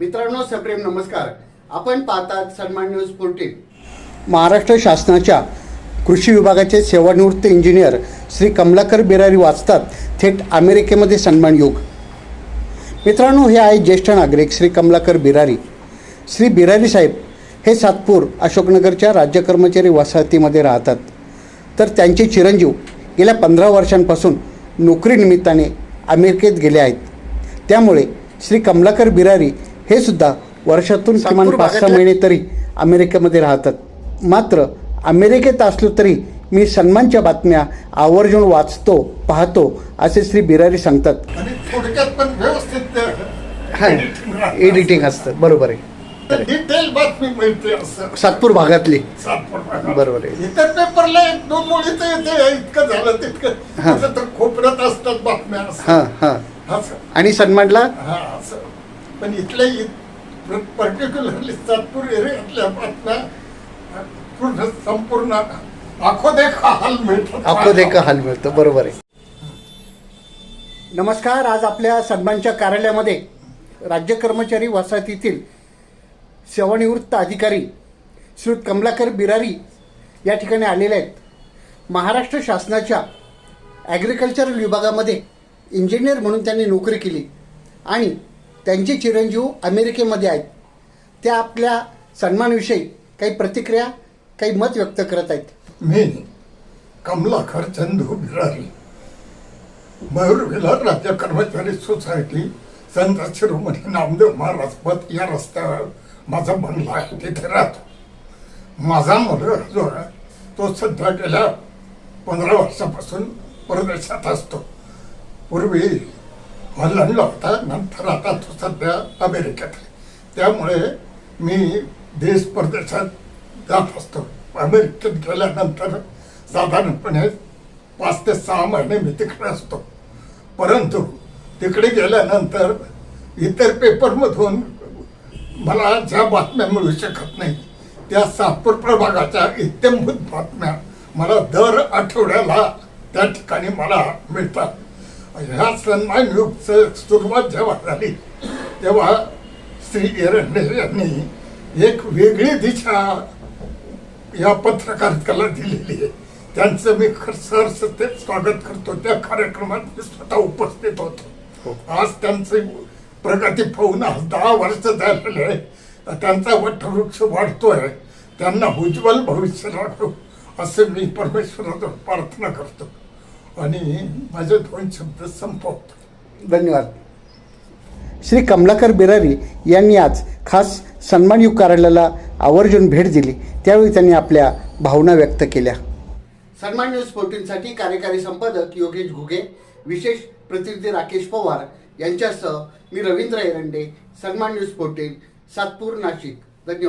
मित्रांनो सप्रेम नमस्कार. आपण पाहतात सन्मान न्यूज फोर्टीन महाराष्ट्र शासनाच्या कृषी विभागाचे सेवानिवृत्त इंजिनियर श्री कमलाकर बिरारी वाचतात थेट अमेरिकेमध्ये सन्मान योग. मित्रांनो हे आहे ज्येष्ठ नागरिक श्री कमलाकर बिरारी. श्री बिरारी साहेब हे सातपूर अशोकनगरच्या राज्य कर्मचारी वसाहतीमध्ये राहतात. तर त्यांचे चिरंजीव गेल्या पंधरा वर्षांपासून नोकरीनिमित्ताने अमेरिकेत गेले आहेत. त्यामुळे श्री कमलाकर बिरारी हे सुद्धा वर्षातून किमान पाच सहा महिने तरी अमेरिकेमध्ये राहतात. मात्र अमेरिकेत असलो तरी मी सन्मानच्या बातम्या आवर्जून वाचतो पाहतो असे श्री बिरारी सांगतात. आणि थोडक्यात पण व्यवस्थित हां एडिटिंग असतं. बरोबर आहे. सातपूर भागातली. सातपूर भागात. बरोबर आहे. इतर पेपरला एक दोन मुली तर येते इतकं झालं तितकं. हां. खोपरत असतात बातम्या हां हां. आणि सन्मानला? हा पण इथल्या पर्टिक्युलरली सातपूर एरियातल्या बातम्या पूर्ण संपूर्ण आखो देखा हाल मिळतात आपलं देखा हाल मिळतो बरोबर आहे. नमस्कार आज आपल्या सन्मानच्या कार्यालयामध्ये राज्य कर्मचारी वसाहतीतील सेवानिवृत्त अधिकारी श्री कमलाकर बिरारी या ठिकाणी आलेले आहेत. महाराष्ट्र शासनाच्या ॲग्रिकल्चरल विभागामध्ये इंजिनियर म्हणून त्यांनी नोकरी केली आणि त्यांचे चिरंजीव अमेरिकेमध्ये आहेत. त्या आपल्या सन्मानविषयी काही प्रतिक्रिया काही मत व्यक्त करत आहेत. मी कमलाकर चंदू बिरारी मयूर विलार राज्य कर्मचारी सोसायटी संत शिरोमणी नामदेव महाराज पथ या रस्त्यावर माझा बंगला आहे तिथे राहतो. माझा मुलगा जो आहे तो सध्या गेल्या पंधरा वर्षापासून परदेशात असतो. पूर्वी हॉलंडला होता नंतर आता तो सध्या अमेरिकेत आहे. त्यामुळे मी देश परदेशात जात असतो. अमेरिकेत गेल्यानंतर साधारणपणे पाच ते सहा महिने मी तिकडे असतो. परंतु तिकडे गेल्यानंतर इतर पेपरमधून मला ज्या बातम्या मिळू शकत नाही त्या सातपूर प्रभागाच्या इत्यंभूत बातम्या मला दर आठवड्याला त्या ठिकाणी मला मिळतात. ह्या सन्मान युगचं सुरुवात जेव्हा झाली तेव्हा श्री एरंडे यांनी एक वेगळी दिशा या पत्रकारितेला दिलेली आहे त्यांचं मी सरस ते स्वागत करतो त्या कार्यक्रमात मी स्वतः उपस्थित होतो आज त्यांची प्रगती पाहून आज दहा वर्ष झालेले आहे त्यांचा वटवृक्ष वाढतोय त्यांना उज्ज्वल भविष्य लाभो असं मी परमेश्वराजवळ प्रार्थना करतो आणि माझे दोन शब्द संपवतो. धन्यवाद. श्री कमलाकर बिरारी यांनी आज खास सन्मानयुग कार्यालयाला आवर्जून भेट दिली. त्यावेळी त्यांनी आपल्या भावना व्यक्त केल्या. सन्मान न्यूज फोर्टीनसाठी कार्यकारी संपादक योगेश घुगे विशेष प्रतिनिधी राकेश पवार यांच्यासह मी रवींद्र एरंडे सन्मान न्यूज फोर्टीन सातपूर नाशिक. धन्यवाद.